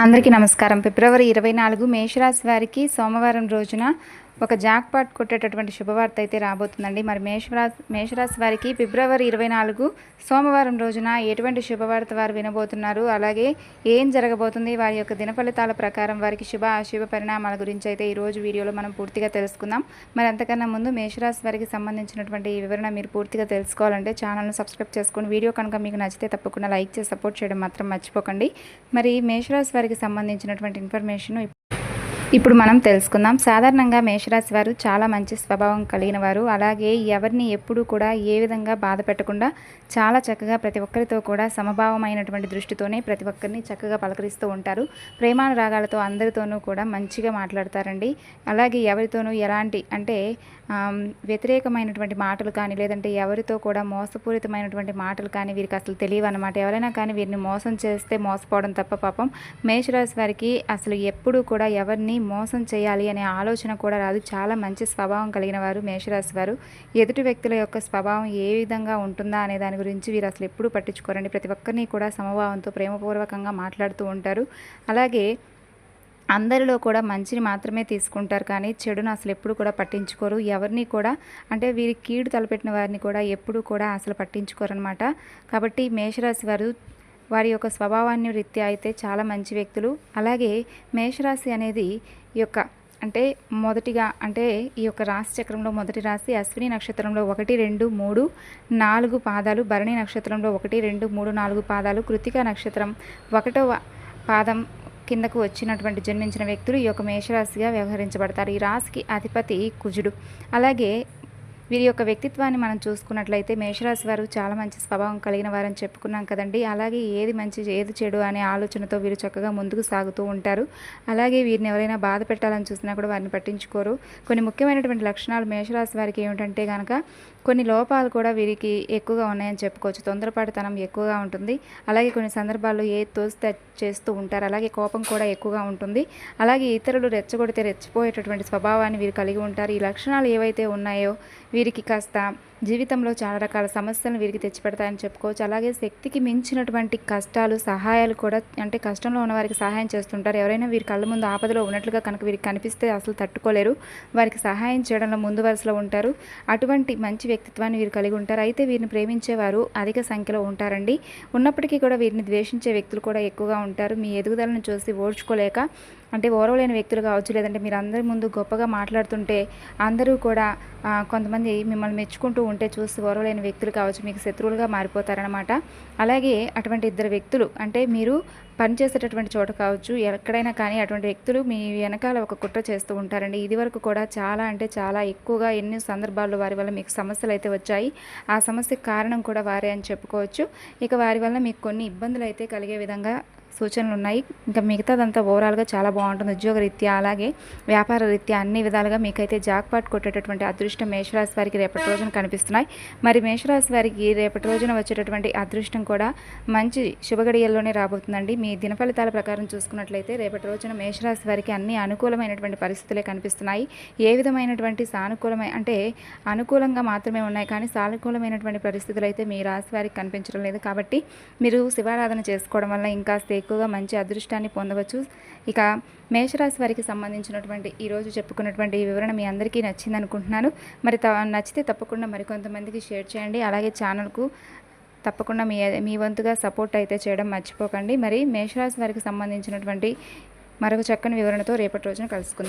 అందరికీ నమస్కారం. ఫిబ్రవరి ఇరవై నాలుగు మేషరాశి వారికి సోమవారం రోజున ఒక జాక్పాట్ కొట్టేటటువంటి శుభవార్త అయితే రాబోతుందండి. మరి మేషరాశి మేషరాశి వారికి ఫిబ్రవరి ఇరవై నాలుగు సోమవారం రోజున ఎటువంటి శుభవార్త వారు వినబోతున్నారు? అలాగే ఏం జరగబోతుంది? వారి యొక్క దిన ఫలితాల ప్రకారం వారికి శుభ అశుభ పరిణామాల గురించి అయితే ఈరోజు వీడియోలో మనం పూర్తిగా తెలుసుకుందాం. మరి అంతకన్నా ముందు మేషరాశి వారికి సంబంధించినటువంటి ఈ వివరణ మీరు పూర్తిగా తెలుసుకోవాలంటే ఛానల్ను సబ్స్క్రైబ్ చేసుకొని వీడియో కనుక మీకు నచ్చితే తప్పకుండా లైక్ చేసి సపోర్ట్ చేయడం మాత్రం మర్చిపోకండి. మరి మేషరాశి వారికి సంబంధించినటువంటి ఇన్ఫర్మేషన్ ఇప్పుడు మనం తెలుసుకుందాం. సాధారణంగా మేషరాశి వారు చాలా మంచి స్వభావం కలిగిన వారు. అలాగే ఎవరిని ఎప్పుడూ కూడా ఏ విధంగా బాధ పెట్టకుండా చాలా చక్కగా ప్రతి ఒక్కరితో కూడా సమభావమైనటువంటి దృష్టితోనే ప్రతి ఒక్కరిని చక్కగా పలకరిస్తూ ఉంటారు. ప్రేమానురాగాలతో అందరితోనూ కూడా మంచిగా మాట్లాడతారండి. అలాగే ఎవరితోనూ ఎలాంటి అంటే వ్యతిరేకమైనటువంటి మాటలు కానీ లేదంటే ఎవరితో కూడా మోసపూరితమైనటువంటి మాటలు కానీ వీరికి అసలు తెలియవు అనమాట ఎవరైనా కానీ వీరిని మోసం చేస్తే మోసపోవడం తప్ప పాపం మేషరాశి వారికి అసలు ఎప్పుడూ కూడా ఎవరిని మోసం చేయాలి అనే ఆలోచన కూడా రాదు. చాలా మంచి స్వభావం కలిగిన వారు మేషరాశి వారు. ఎదుటి వ్యక్తుల యొక్క స్వభావం ఏ విధంగా ఉంటుందా అనే దాని గురించి వీరు అసలు ఎప్పుడూ పట్టించుకోరండి. ప్రతి ఒక్కరిని కూడా సమభావంతో ప్రేమపూర్వకంగా మాట్లాడుతూ ఉంటారు. అలాగే అందరిలో కూడా మంచిని మాత్రమే తీసుకుంటారు కానీ చెడును అసలు ఎప్పుడు కూడా పట్టించుకోరు. ఎవరిని కూడా అంటే వీరి కీడు తలపెట్టిన వారిని కూడా ఎప్పుడు కూడా అసలు పట్టించుకోరు అనమాట కాబట్టి మేషరాశి వారు వారి యొక్క స్వభావాన్ని రీత్యా అయితే చాలా మంచి వ్యక్తులు. అలాగే మేషరాశి అనేది ఈ యొక్క అంటే మొదటిగా అంటే ఈ యొక్క రాశి చక్రంలో మొదటి రాశి అశ్విని నక్షత్రంలో ఒకటి రెండు మూడు నాలుగు పాదాలు భరణి నక్షత్రంలో ఒకటి రెండు మూడు నాలుగు పాదాలు కృతిక నక్షత్రం ఒకటవ పాదం కిందకు వచ్చినటువంటి జన్మించిన వ్యక్తులు ఈ యొక్క మేషరాశిగా వ్యవహరించబడతారు. ఈ రాశికి అధిపతి కుజుడు. అలాగే వీరి యొక్క వ్యక్తిత్వాన్ని మనం చూసుకున్నట్లయితే మేషరాశి వారు చాలా మంచి స్వభావం కలిగిన వారని చెప్పుకున్నాం కదండి. అలాగే ఏది మంచి ఏది చెడు అనే ఆలోచనతో వీరు చక్కగా ముందుకు సాగుతూ ఉంటారు. అలాగే వీరిని ఎవరైనా బాధ పెట్టాలని చూసినా కూడా వారిని పట్టించుకోరు. కొన్ని ముఖ్యమైనటువంటి లక్షణాలు మేషరాశి వారికి ఏమిటంటే కనుక కొన్ని లోపాలు కూడా వీరికి ఎక్కువగా ఉన్నాయని చెప్పుకోవచ్చు. తొందరపాటుతనం ఎక్కువగా ఉంటుంది. అలాగే కొన్ని సందర్భాల్లో ఏ తోస్తే చేస్తూ ఉంటారు. అలాగే కోపం కూడా ఎక్కువగా ఉంటుంది. అలాగే ఇతరులు రెచ్చగొడితే రెచ్చిపోయేటటువంటి స్వభావాన్ని వీరు కలిగి ఉంటారు. ఈ లక్షణాలు ఏవైతే ఉన్నాయో వీరికి కాస్త జీవితంలో చాలా రకాల సమస్యలను వీరికి తెచ్చిపెడతాయని చెప్పుకోవచ్చు. అలాగే శక్తికి మించినటువంటి కష్టాలు సహాయాలు కూడా అంటే కష్టంలో ఉన్న వారికి సహాయం చేస్తుంటారు. ఎవరైనా వీరి కళ్ళ ముందు ఆపదలో ఉన్నట్లుగా కనుక వీరికి కనిపిస్తే అసలు తట్టుకోలేరు. వారికి సహాయం చేయడంలో ముందు వరుసలో ఉంటారు. అటువంటి మంచి వ్యక్తిత్వాన్ని వీరు కలిగి ఉంటారు. అయితే వీరిని ప్రేమించేవారు అధిక సంఖ్యలో ఉంటారండి. ఉన్నప్పటికీ కూడా వీరిని ద్వేషించే వ్యక్తులు కూడా ఎక్కువగా ఉంటారు. మీ ఎదుగుదలను చూసి ఓర్చుకోలేక అంటే ఓరవలేని వ్యక్తులు కావచ్చు లేదంటే మీరు అందరి ముందు గొప్పగా మాట్లాడుతుంటే అందరూ కూడా కొంతమంది మిమ్మల్ని మెచ్చుకుంటూ ఉంటే చూసి ఓరవలేని వ్యక్తులు కావచ్చు మీకు శత్రువులుగా మారిపోతారనమాట అలాగే అటువంటి ఇద్దరు వ్యక్తులు అంటే మీరు పనిచేసేటటువంటి చోట కావచ్చు ఎక్కడైనా కానీ అటువంటి వ్యక్తులు మీ వెనకాల ఒక కుట్ర చేస్తూ ఉంటారండి. ఇది వరకు కూడా చాలా అంటే చాలా ఎక్కువగా ఎన్ని సందర్భాల్లో వారి వల్ల మీకు సమస్యలు అయితే వచ్చాయి. ఆ సమస్యకు కారణం కూడా వారే అని చెప్పుకోవచ్చు. ఇక వారి వల్ల మీకు కొన్ని ఇబ్బందులు అయితే కలిగే విధంగా సూచనలు ఉన్నాయి. ఇంకా మిగతాదంతా ఓవరాల్గా చాలా బాగుంటుంది. ఉద్యోగ రీత్యా అలాగే వ్యాపార రీత్యా అన్ని విధాలుగా మీకైతే జాక్పాట్ కొట్టేటటువంటి అదృష్టం మేషరాశి వారికి రేపటి రోజున కనిపిస్తున్నాయి. మరి మేషరాశి వారికి రేపటి రోజున వచ్చేటటువంటి అదృష్టం కూడా మంచి శుభగడియల్లోనే రాబోతుందండి. మీ దిన ఫలితాల ప్రకారం చూసుకున్నట్లయితే రేపటి రోజున మేషరాశి వారికి అన్ని అనుకూలమైనటువంటి పరిస్థితులే కనిపిస్తున్నాయి. ఏ విధమైనటువంటి సానుకూలమై అంటే అనుకూలంగా మాత్రమే ఉన్నాయి కానీ సానుకూలమైనటువంటి పరిస్థితులు అయితే మీ రాశి వారికి కనిపించడం లేదు. కాబట్టి మీరు శివారాధన చేసుకోవడం వల్ల ఇంకాస్త ఎక్కువగా మంచి అదృష్టాన్ని పొందవచ్చు. ఇక మేషరాశి వారికి సంబంధించినటువంటి ఈరోజు చెప్పుకున్నటువంటి ఈ వివరణ మీ అందరికీ నచ్చింది అనుకుంటున్నాను మరి త- నచ్చితే తప్పకుండా మరికొంతమందికి షేర్ చేయండి. అలాగే ఛానల్కు తప్పకుండా మీ మీ వంతుగా సపోర్ట్ అయితే చేయడం మర్చిపోకండి. మరి మేషరాశి వారికి సంబంధించినటువంటి మరొక చక్కని వివరణతో రేపటి రోజున కలుసుకుందాం.